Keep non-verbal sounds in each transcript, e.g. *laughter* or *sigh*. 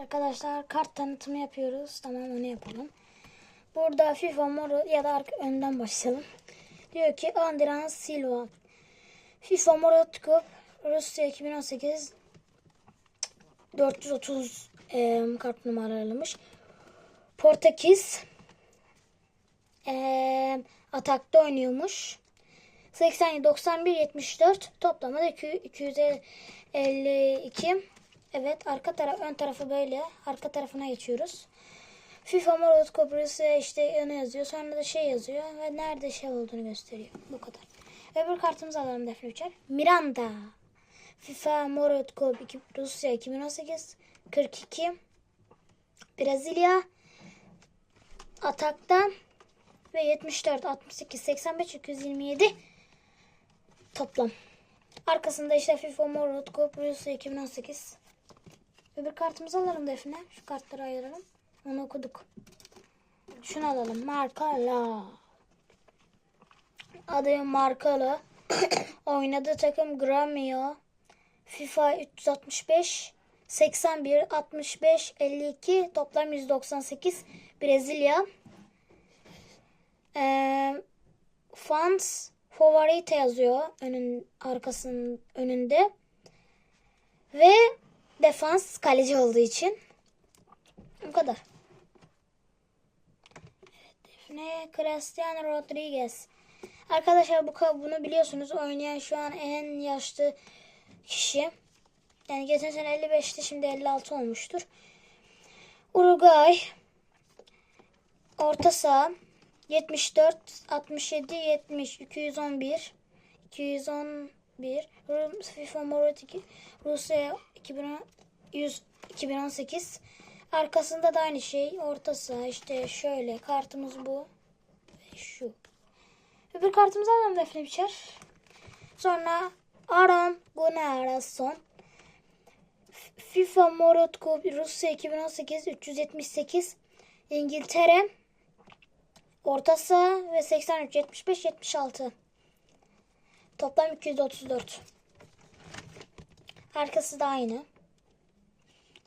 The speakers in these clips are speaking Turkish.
Arkadaşlar kart tanıtımı yapıyoruz. Tamam onu yapalım. Burada FIFA moru ya da arka, önden başlayalım. Diyor ki Andran Silva. FIFA World Cup Rusya 2018 430 e, kart numaralamış. Portekiz e, atakta oynuyormuş. 87 91 74 toplamda 252 Evet arka taraf ön tarafı böyle. Arka tarafına geçiyoruz. FIFA Cup Rusya işte öne yazıyor. Sonra da şey yazıyor ve nerede şey olduğunu gösteriyor. Bu kadar. Öbür kartımızı alalım Defne Uçar. Miranda. FIFA Cup 2, Rusya 2018 42 Brezilya Atak'tan ve 74 68 85 227 toplam. Arkasında işte FIFA World Cup Rusya 2018. Öbür kartımızı alalım Defne. Şu kartları ayıralım. Onu okuduk. Şunu alalım. Markala. Adı Markala. *coughs* Oynadığı takım Gremio. FIFA 365 81 65 52 toplam 198 Brezilya. Ee, fans Favorite yazıyor önün arkasının önünde. Ve Defans kaleci olduğu için. Bu kadar. Defne Cristiano Rodriguez. Arkadaşlar bu bunu biliyorsunuz. Oynayan şu an en yaşlı kişi. Yani geçen sene 55'ti şimdi 56 olmuştur. Uruguay orta saha 74 67 70 211 210 1. FIFA Morat 2. Rusya 2018. Arkasında da aynı şey. Ortası işte şöyle. Kartımız bu. Ve şu. Öbür kartımızı alalım Defne Biçer. Sonra Aram Gunnar son. FIFA Morotko Rusya 2018 378 İngiltere orta saha ve 83 75 76 Toplam 234. Arkası da aynı.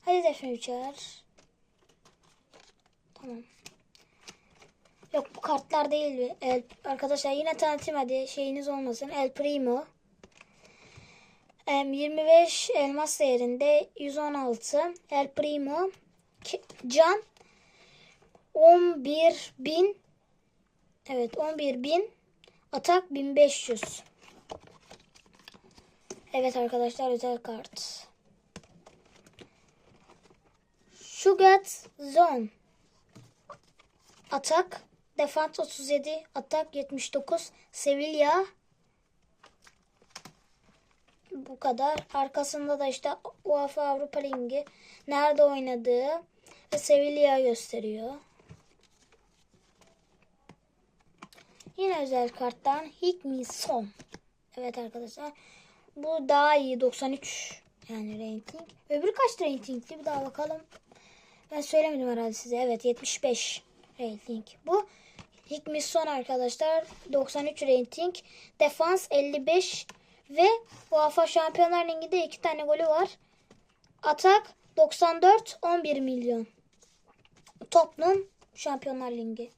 Hadi Defne Üçer. Tamam. Yok bu kartlar değil. El, arkadaşlar yine tanıtayım hadi şeyiniz olmasın. El Primo. Em, 25 elmas değerinde 116 El Primo Can 11 bin Evet 11 bin atak 1500 Evet arkadaşlar özel kart Sugat Zone Atak Defans 37 Atak 79 Sevilla Bu kadar. Arkasında da işte UEFA Avrupa Ligi nerede oynadığı ve Sevilla gösteriyor. Yine özel karttan Hikmi Son. Evet arkadaşlar. Bu daha iyi 93 yani rating. Öbürü kaç ratingli bir daha bakalım. Ben söylemedim herhalde size. Evet 75 rating. Bu Hikmi Son arkadaşlar 93 rating. Defans 55 ve UEFA Şampiyonlar Ligi'de iki tane golü var. Atak 94 11 milyon. Tottenham Şampiyonlar Ligi.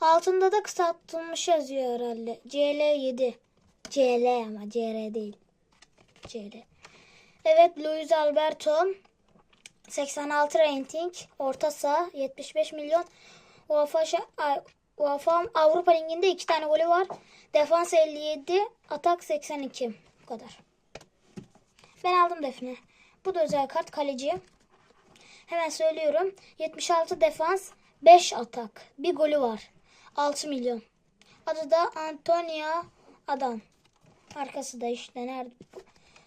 Altında da kısaltılmış yazıyor herhalde. CL7. CL ama CR değil. CL. Evet Luis Alberto 86 rating. Orta saha 75 milyon. UEFA, UEFA Avrupa Ligi'nde iki tane golü var. Defans 57, atak 82. Bu kadar. Ben aldım Defne. Bu da özel kart kaleci. Hemen söylüyorum. 76 defans, 5 atak. Bir golü var. 6 milyon. Adı da Antonio Adam. Arkası da işte nerede?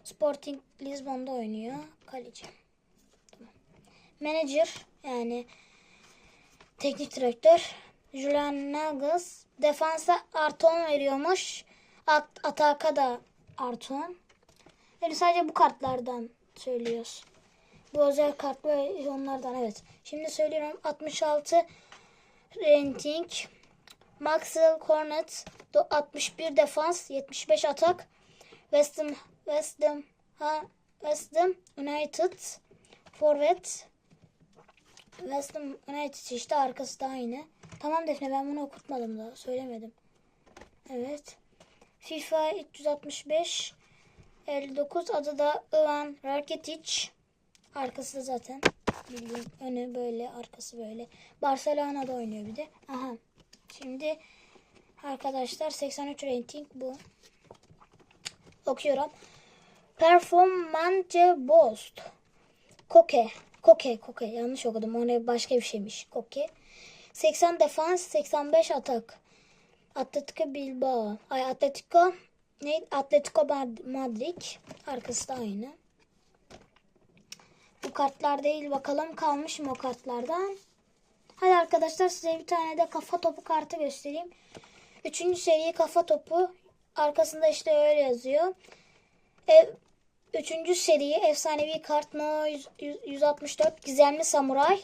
Sporting Lisbon'da oynuyor. Kaleci. Tamam. Manager yani teknik direktör Julian Nagels defansa Arton veriyormuş. At ataka da Arton. Yani sadece bu kartlardan söylüyoruz. Bu özel kart ve onlardan evet. Şimdi söylüyorum 66 rating Maxwell Cornet do- 61 defans 75 atak West Ham West Ham ha, West Ham United forvet West Ham United işte arkası da aynı. Tamam Defne ben bunu okutmadım da söylemedim. Evet. FIFA 365 59 adı da Ivan Rakitic. Arkası da zaten bildiğin önü böyle arkası böyle. Barcelona'da oynuyor bir de. Aha. Şimdi arkadaşlar 83 rating bu. Okuyorum. Performance Boost. Koke. Koke. Koke. Yanlış okudum. O ne başka bir şeymiş. Koke. 80 defans, 85 atak. Atletico Bilbao. Ay Atletico ne? Atletico Madrid. Arkası da aynı. Bu kartlar değil. Bakalım kalmış mı o kartlardan. Hadi arkadaşlar size bir tane de kafa topu kartı göstereyim. Üçüncü seri kafa topu. Arkasında işte öyle yazıyor. E, üçüncü seri efsanevi kart No 100 164 gizemli samuray.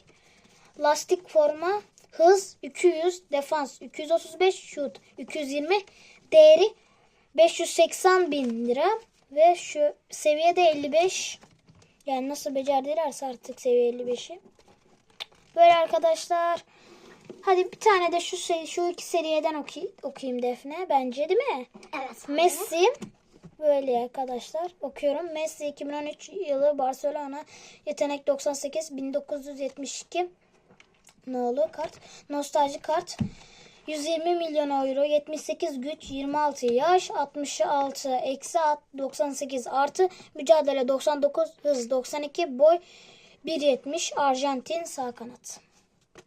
Lastik forma hız 200 defans 235 şut 220 değeri 580 bin lira ve şu seviyede 55 yani nasıl becerdilerse artık seviye 55'i. Böyle arkadaşlar. Hadi bir tane de şu seri, şu iki seriyeden oku, okuyayım Defne. Bence değil mi? Evet. Messi böyle arkadaşlar okuyorum. Messi 2013 yılı Barcelona yetenek 98 1972 nolu kart. Nostalji kart. 120 milyon euro, 78 güç, 26 yaş, 66 eksi 98 artı mücadele 99 hız 92 boy 1.70 Arjantin sağ kanat.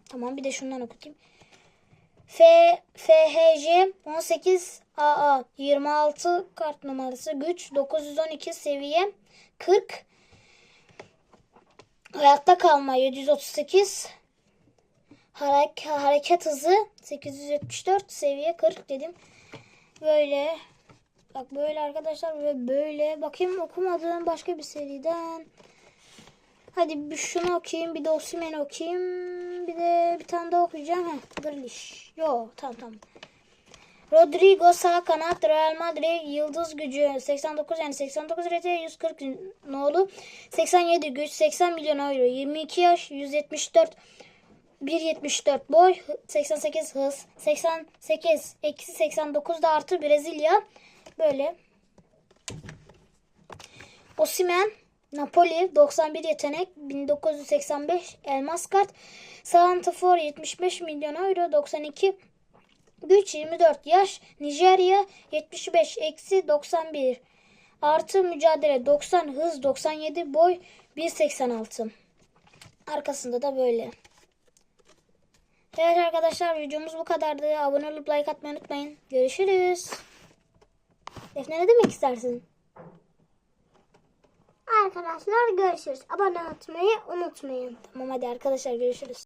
Tamam bir de şundan okutayım. F FHC 18 AA 26 kart numarası güç 912 seviye 40 hayatta kalma 738 hareket, hareket hızı 874 seviye 40 dedim. Böyle bak böyle arkadaşlar ve böyle bakayım okumadığım başka bir seriden. Hadi bir şunu okuyayım bir de Osimhen'i okuyayım. Bir de bir tane daha okuyacağım. Heh, Grealish. Yo tamam tamam. Rodrigo sağ kanat Real Madrid yıldız gücü. 89 yani 89 RT 140 nolu 87 güç 80 milyon euro. 22 yaş 174 1.74 boy. 88 hız 88 eksi 89 da artı Brezilya. Böyle. Osimen Napoli 91 yetenek 1985 elmas kart Santifor 75 milyon euro 92 güç 24 yaş Nijerya 75 eksi 91 artı mücadele 90 hız 97 boy 1.86 arkasında da böyle. Evet arkadaşlar videomuz bu kadardı. Abone olup like atmayı unutmayın. Görüşürüz. Defne ne demek istersin? Arkadaşlar görüşürüz. Abone olmayı unutmayın. Tamam hadi arkadaşlar görüşürüz.